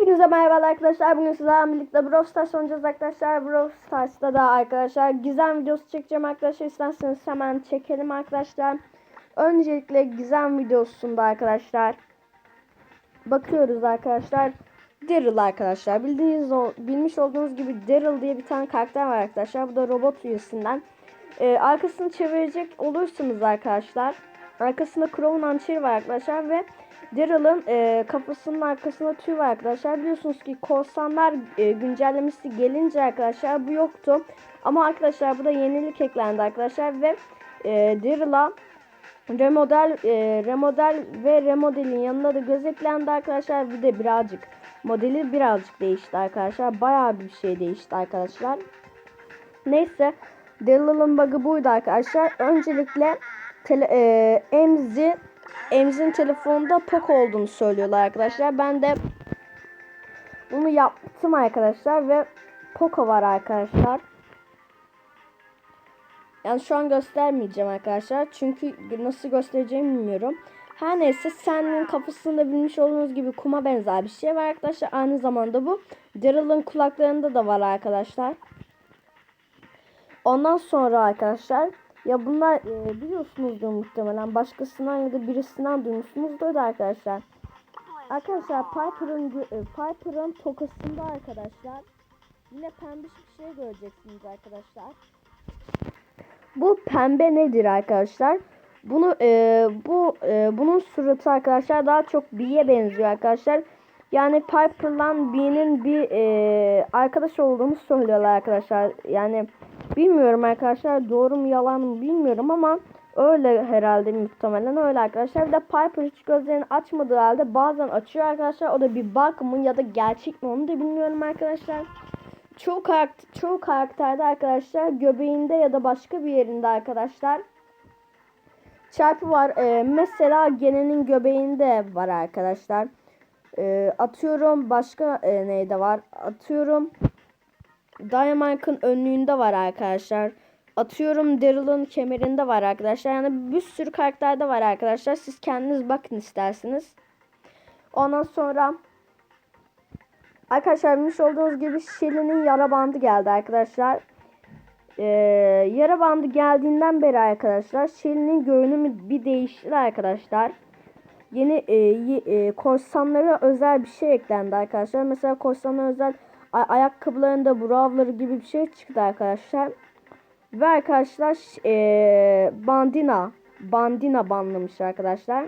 Hepinize merhaba arkadaşlar. Bugün sizlerle birlikte Brawl Stars oynayacağız arkadaşlar. Brawl Stars'ta da arkadaşlar gizem videosu çekeceğim arkadaşlar. İsterseniz hemen çekelim arkadaşlar. Öncelikle gizem videosunda arkadaşlar. Bakıyoruz arkadaşlar. Daryl arkadaşlar. Bildiğiniz o, bilmiş olduğunuz gibi Daryl diye bir tane karakter var arkadaşlar. Bu da robot üyesinden. Ee, arkasını çevirecek olursanız arkadaşlar. Arkasında Crow'un hançeri var arkadaşlar ve Daryl'ın e, kafasının arkasında tüy var arkadaşlar. Biliyorsunuz ki korsanlar e, güncellemesi gelince arkadaşlar bu yoktu. Ama arkadaşlar bu da yenilik eklendi arkadaşlar ve e, Daryl'a remodel, e, remodel ve remodelin yanında da göz eklendi arkadaşlar. Bir de birazcık modeli birazcık değişti arkadaşlar. Bayağı bir şey değişti arkadaşlar. Neyse Daryl'ın bug'ı buydu arkadaşlar. Öncelikle tele, e, Emzi Emzi'nin telefonunda Poco olduğunu söylüyorlar arkadaşlar. Ben de bunu yaptım arkadaşlar ve Poco var arkadaşlar. Yani şu an göstermeyeceğim arkadaşlar. Çünkü nasıl göstereceğimi bilmiyorum. Her neyse senin kafasında bilmiş olduğunuz gibi kuma benzer bir şey var arkadaşlar. Aynı zamanda bu Daryl'ın kulaklarında da var arkadaşlar. Ondan sonra arkadaşlar ya bunlar e, biliyorsunuzdur muhtemelen. Başkasından ya da birisinden duymuşsunuzdur da arkadaşlar. Arkadaşlar Piper'ın e, Piper'ın tokasında arkadaşlar yine pembe bir şey göreceksiniz arkadaşlar. Bu pembe nedir arkadaşlar? Bunu e, bu e, bunun suratı arkadaşlar daha çok B'ye benziyor arkadaşlar. Yani Piper'la B'nin bir e, arkadaş olduğunu söylüyorlar arkadaşlar. Yani bilmiyorum arkadaşlar doğru mu yalan mı bilmiyorum ama öyle herhalde muhtemelen öyle arkadaşlar. Bir de Piper hiç gözlerini açmadığı halde bazen açıyor arkadaşlar. O da bir bug mı ya da gerçek mi onu da bilmiyorum arkadaşlar. Çoğu, karakter, çoğu karakterde arkadaşlar göbeğinde ya da başka bir yerinde arkadaşlar çarpı var. Ee, mesela Gene'nin göbeğinde var arkadaşlar. Ee, atıyorum başka e, neyde var? Atıyorum Dynamite'ın önlüğünde var arkadaşlar. Atıyorum Daryl'ın kemerinde var arkadaşlar. Yani bir sürü karakterde var arkadaşlar. Siz kendiniz bakın isterseniz. Ondan sonra arkadaşlar bilmiş olduğunuz gibi Shelly'nin yara bandı geldi arkadaşlar. Ee, yara bandı geldiğinden beri arkadaşlar Shelly'nin görünümü bir değişti arkadaşlar. Yeni e, e, korsanlara özel bir şey eklendi arkadaşlar. Mesela korsanlara özel ayakkabılarında brawler gibi bir şey çıktı arkadaşlar. Ve arkadaşlar e, bandina bandina banlamış arkadaşlar.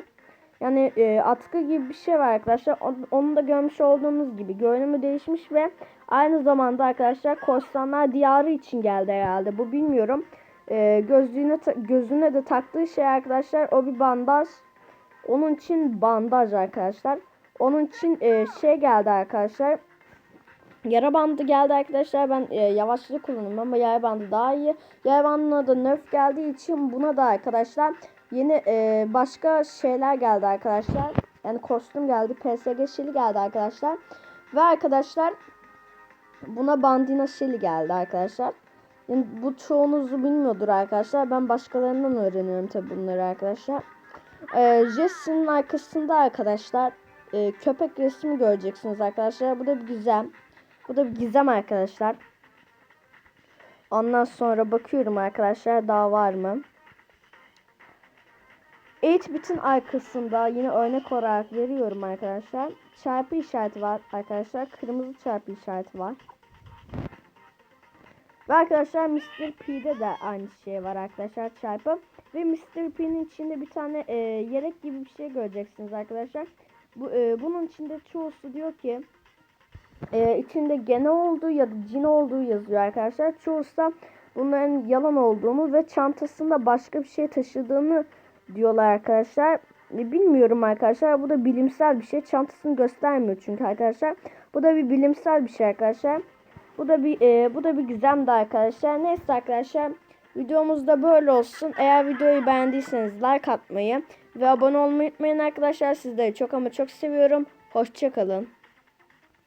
Yani e, atkı gibi bir şey var arkadaşlar. Onu da görmüş olduğunuz gibi görünümü değişmiş ve aynı zamanda arkadaşlar korsanlar diyarı için geldi herhalde. Bu bilmiyorum. E, gözlüğüne gözüne de taktığı şey arkadaşlar o bir bandaj. Onun için bandaj arkadaşlar. Onun için e, şey geldi arkadaşlar. Yara bandı geldi arkadaşlar. Ben e, yavaşlık kullanıyorum ama yara bandı daha iyi. Yara bandına da nerf geldiği için buna da arkadaşlar yeni e, başka şeyler geldi arkadaşlar. Yani kostüm geldi. PSG şili geldi arkadaşlar. Ve arkadaşlar buna bandina şili geldi arkadaşlar. Yani bu çoğunuzu bilmiyordur arkadaşlar. Ben başkalarından öğreniyorum tabi bunları arkadaşlar. E, Jesse'nin arkasında arkadaşlar e, köpek resmi göreceksiniz arkadaşlar. Bu da güzel. Bu da bir gizem arkadaşlar. Ondan sonra bakıyorum arkadaşlar daha var mı? 8-bit'in arkasında yine örnek olarak veriyorum arkadaşlar. Çarpı işareti var arkadaşlar. Kırmızı çarpı işareti var. Ve arkadaşlar Mr. P'de de aynı şey var arkadaşlar çarpı. Ve Mr. P'nin içinde bir tane e, yelek gibi bir şey göreceksiniz arkadaşlar. Bu, e, bunun içinde çoğusu diyor ki e, içinde gene olduğu ya da cin olduğu yazıyor arkadaşlar. Çoğusu da bunların yalan olduğunu ve çantasında başka bir şey taşıdığını diyorlar arkadaşlar. E, bilmiyorum arkadaşlar. Bu da bilimsel bir şey. Çantasını göstermiyor çünkü arkadaşlar. Bu da bir bilimsel bir şey arkadaşlar. Bu da bir e, bu da bir gizem de arkadaşlar. Neyse arkadaşlar. Videomuz da böyle olsun. Eğer videoyu beğendiyseniz like atmayı ve abone olmayı unutmayın arkadaşlar. Sizleri çok ama çok seviyorum. Hoşçakalın.